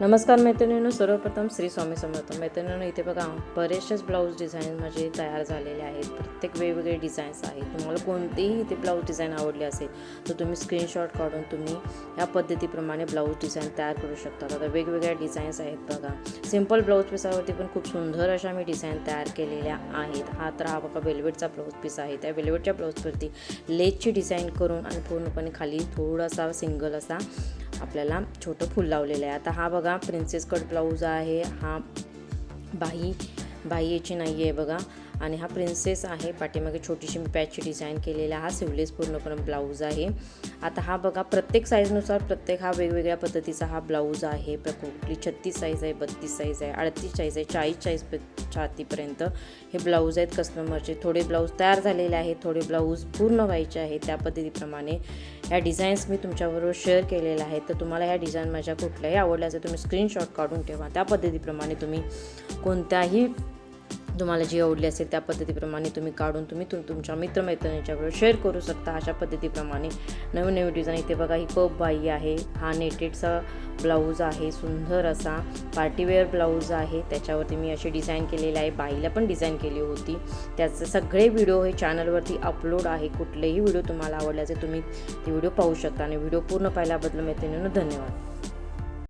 नमस्कार मैत्रिणींनो सर्वप्रथम श्री स्वामी समर्थ. मैत्रिणींनो इथे बघा बरेचसेच ब्लाऊज डिझाईन माझे तयार झालेले आहेत. प्रत्येक वेगवेगळे डिझाईन्स आहेत. तुम्हाला कोणतेही इथे ब्लाऊज डिझाईन आवडली असेल तर तुम्ही स्क्रीनशॉट काढून तुम्ही या पद्धतीप्रमाणे ब्लाऊज डिझाईन तयार करू शकता. आता वेगवेगळ्या डिझाईन्स आहेत बघा. सिंपल ब्लाऊज पिसावरती पण खूप सुंदर अशा मी डिझाईन तयार केलेल्या आहेत. हा तर हा बघा वेल्वेटचा ब्लाऊज पीस आहे. त्या वेल्वेटच्या ब्लाऊजवरती लेजची डिझाईन करून आणि पूर्णपणे खाली थोडासा सिंगल असा आपल्याला छोटं फूल लावलेलं आहे. आता हा बघा प्रिन्सेस कट ब्लाऊज आहे. हा बाही बाही याची नाही आहे बघा. आणि हा प्रिन्सेस आहे. पाठीमागे छोटीशी मी पॅचची डिझाईन केलेला हा सिवलेस पूर्णपणे ब्लाऊज आहे. आता हा बघा प्रत्येक साईजनुसार प्रत्येक हा वेगवेगळ्या पद्धतीचा हा ब्लाऊज आहे. कुठली छत्तीस साईज आहे बत्तीस साईज आहे अडतीस साईज आहे चाळीस चाळीस छातीपर्यंत हे ब्लाऊज आहेत कस्टमरचे थोडे ब्लाऊज तयार झालेले आहेत. थोडे ब्लाऊज पूर्ण व्हायचे आहेत. त्या पद्धतीप्रमाणे ह्या डिझाईन्स मी तुमच्याबरोबर शेअर केलेल्या आहेत. तर तुम्हाला ह्या डिझाईन माझ्या कुठल्याही आवडल्या असेल तुम्ही स्क्रीनशॉट काढून ठेवा. त्या पद्धतीप्रमाणे तुम्ही कोणत्याही तुम्हाला जी आवडली असेल त्या पद्धतीप्रमाणे तुम्ही काढून तुम्ही तुम तुमच्या मित्रमैत्रिणींच्याबरोबर शेअर करू शकता अशा पद्धतीप्रमाणे नवीन नवीन डिझाईन इथे बघा ही कप बाई आहे. हा नेटेडचा ब्लाऊज आहे. सुंदर असा पार्टीवेअर ब्लाऊज आहे. त्याच्यावरती मी अशी डिझाईन केलेली आहे. बाईला पण डिझाईन केली होती. त्याचे सगळे व्हिडिओ हे चॅनलवरती अपलोड आहे. कुठलेही व्हिडिओ तुम्हाला आवडल्याचे तुम्ही ते व्हिडिओ पाहू शकता. आणि व्हिडिओ पूर्ण पाहिल्याबद्दल मैत्रिणीनं धन्यवाद.